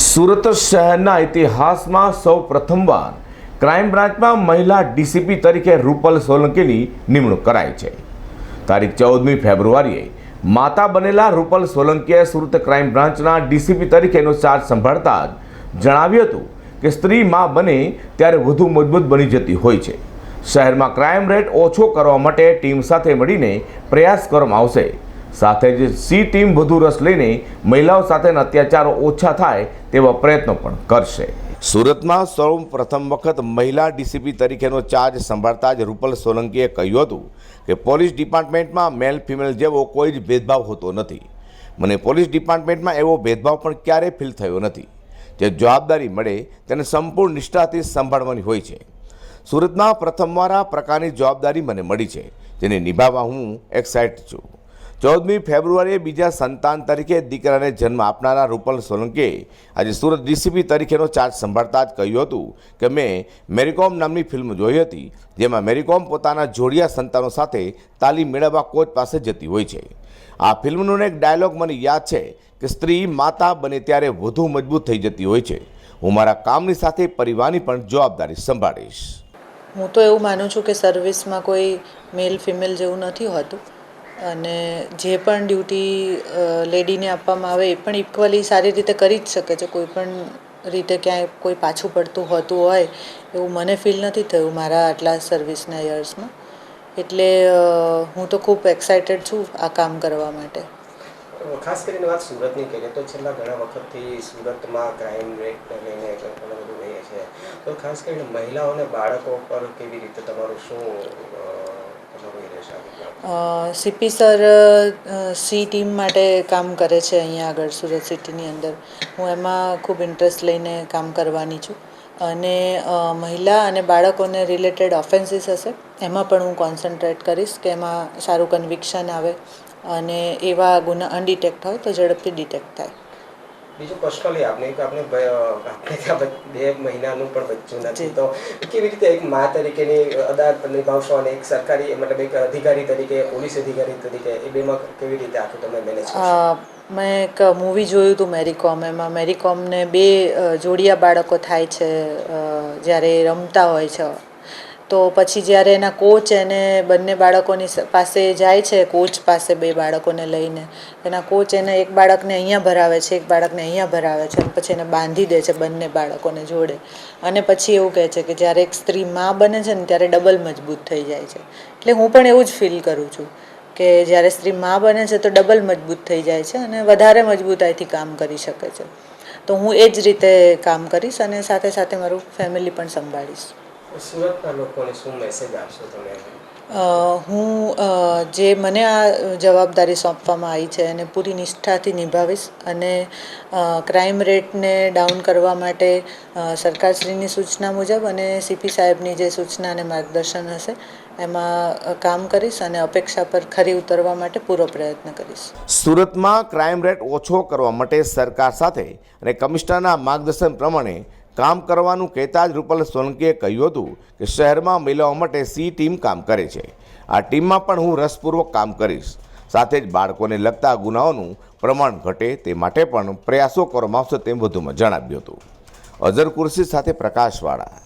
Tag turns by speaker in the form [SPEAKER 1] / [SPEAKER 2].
[SPEAKER 1] સુરત શહેરના ઇતિહાસમાં સૌ પ્રથમવાર ક્રાઇમ બ્રાન્ચમાં મહિલા ડીસીપી તરીકે રૂપલ સોલંકીની નિમણૂક કરાઈ છે. તારીખ ચૌદમી ફેબ્રુઆરીએ માતા બનેલા રૂપલ સોલંકીએ સુરત ક્રાઇમ બ્રાન્ચના ડીસીપી તરીકેનો ચાર્જ સંભાળતા જ જણાવ્યું હતું કે સ્ત્રી માં બને ત્યારે વધુ મજબૂત બની જતી હોય છે. શહેરમાં ક્રાઇમ રેટ ઓછો કરવા માટે ટીમ સાથે મળીને પ્રયાસ કરવામાં આવશે. સાથે જ સી ટીમ વધુ રસ લઈને મહિલાઓ સાથેના અત્યાચારો ઓછા થાય તેવા પ્રયત્નો પણ કરશે. સુરતમાં સૌ પ્રથમ વખત મહિલા ડીસીપી તરીકેનો ચાર્જ સંભાળતા જ રૂપલ સોલંકીએ કહ્યું હતું કે પોલીસ ડિપાર્ટમેન્ટમાં મેલ ફિમેલ જેવો કોઈ જ ભેદભાવ હોતો નથી. મને પોલીસ ડિપાર્ટમેન્ટમાં એવો ભેદભાવ પણ ક્યારેય ફીલ થયો નથી. જે જવાબદારી મળે તેને સંપૂર્ણ નિષ્ઠાથી સંભાળવાની હોય છે. સુરતમાં પ્રથમવાર આ પ્રકારની જવાબદારી મને મળી છે, જેને નિભાવવા હું એક્સાઇટ છું. ચૌદમી ફેબ્રુઆરીએ બીજા સંતાન તરીકે દીકરાને જન્મ આપનારા રૂપલ સોલંકીએ આજે સુરત ડીસીપી તરીકેનો ચાર્જ સંભાળતા જ કહ્યું હતું કે મેં મેરીકોમ નામની ફિલ્મ જોઈ હતી, જેમાં મેરીકોમ પોતાના જોડિયા સંતાનો સાથે તાલીમ મેળવવા કોચ પાસે જતી હોય છે. આ ફિલ્મનો એક ડાયલોગ મને યાદ છે કે સ્ત્રી માતા બને ત્યારે વધુ મજબૂત થઈ જતી હોય છે. હું મારા કામની સાથે પરિવારની પણ જવાબદારી સંભાળીશ.
[SPEAKER 2] હું તો એવું માનું છું કે સર્વિસમાં કોઈ મેલ ફિમેલ જેવું નથી હોતું. અને જે પણ ડ્યુટી લેડીને આપવામાં આવે એ પણ ઇક્વલી સારી રીતે કરી જ શકે છે. કોઈ પણ રીતે ક્યાંય કોઈ પાછું પડતું હોતું હોય એવું મને ફીલ નથી થયું મારા આટલા સર્વિસના યર્સમાં એટલે હું તો ખૂબ એક્સાઇટેડ છું આ કામ કરવા માટે.
[SPEAKER 3] ખાસ કરીને વાત સુરતની કરીએ તો છેલ્લા ઘણા વખતથી સુરતમાં ક્રાઇમ રેટ લઈને ઘણું બધું છે. તો ખાસ કરીને મહિલાઓને બાળકો પર કેવી રીતે તમારું શું અ, તમારું એ રહેશે અભિપ્રાય?
[SPEAKER 2] સીપી સર સી ટીમ માટે કામ કરે છે અહીંયા આગળ સુરત સિટીની અંદર. હું એમાં ખૂબ ઇન્ટરેસ્ટ લઈને કામ કરવાની છું. અને મહિલા અને બાળકોને રિલેટેડ ઓફેન્સીસ હશે, એમાં પણ હું કોન્સન્ટ્રેટ કરીશ કે એમાં સારું કન્વિક્શન આવે અને એવા ગુના અનડિટેક્ટ હોય તો ઝડપથી ડિટેક્ટ થાય.
[SPEAKER 3] બીજું પર્સનલી આપને એક આપણે આપણે ત્યાં બે મહિનાનું પણ બચ્ચું નથી. તો કેવી રીતે એક મા તરીકેની અદાલત નિભાવશો અને એક સરકારી મતલબ એક અધિકારી તરીકે પોલીસ અધિકારી તરીકે એ બેમાં કેવી રીતે આખું તમે મેનેજ
[SPEAKER 2] મેં એક મૂવી જોયું હતું મેરીકોમ એમાં મેરીકોમને બે જોડિયા બાળકો થાય છે જ્યારે રમતા હોય છે. તો પછી જ્યારે એના કોચ એને બંને બાળકોની પાસે જાય છે કોચ પાસે બે બાળકોને લઈને, એના કોચ એને એક બાળકને અહીંયા ભરાવે છે, એક બાળકને અહીંયા ભરાવે છે પછી એને બાંધી દે છે બંને બાળકોને જોડે. અને પછી એવું કહે છે કે જ્યારે એક સ્ત્રી મા બને છે ને ત્યારે ડબલ મજબૂત થઈ જાય છે. એટલે હું પણ એવું જ ફીલ કરું છું કે જ્યારે સ્ત્રી મા બને છે તો ડબલ મજબૂત થઈ જાય છે અને વધારે મજબૂતાઈથી કામ કરી શકે છે. તો હું એ જ રીતે કામ કરીશ અને સાથે સાથે મારું ફેમિલી પણ સંભાળીશ.
[SPEAKER 3] સુરતના લોકોને શું મેસેજ આપશો તમે?
[SPEAKER 2] હું જે મને આ જવાબદારી સોંપવામાં આવી છે એને પૂરી નિષ્ઠાથી નિભાવીશ અને ક્રાઇમ રેટને ડાઉન કરવા માટે સરકારશ્રીની સૂચના મુજબ અને સીપી સાહેબની જે સૂચના અને માર્ગદર્શન હશે એમાં કામ કરીશ અને અપેક્ષા પર ખરી ઉતરવા માટે પૂરો પ્રયત્ન કરીશ.
[SPEAKER 1] સુરતમાં ક્રાઇમ રેટ ઓછો કરવા માટે સરકાર સાથે અને કમિશનરના માર્ગદર્શન પ્રમાણે કામ કરવાનું કહેતા જ રૂપલ સોલંકીએ કહ્યું હતું કે શહેરમાં મહિલાઓ માટે સી ટીમ કામ કરે છે. આ ટીમમાં પણ હું રસપૂર્વક કામ કરીશ. સાથે જ બાળકોને લગતા ગુનાઓનું પ્રમાણ ઘટે તે માટે પણ પ્રયાસો કરવામાં આવશે તેમ વધુમાં જણાવ્યું હતું. અઝર કુર્સી સાથે પ્રકાશવાળા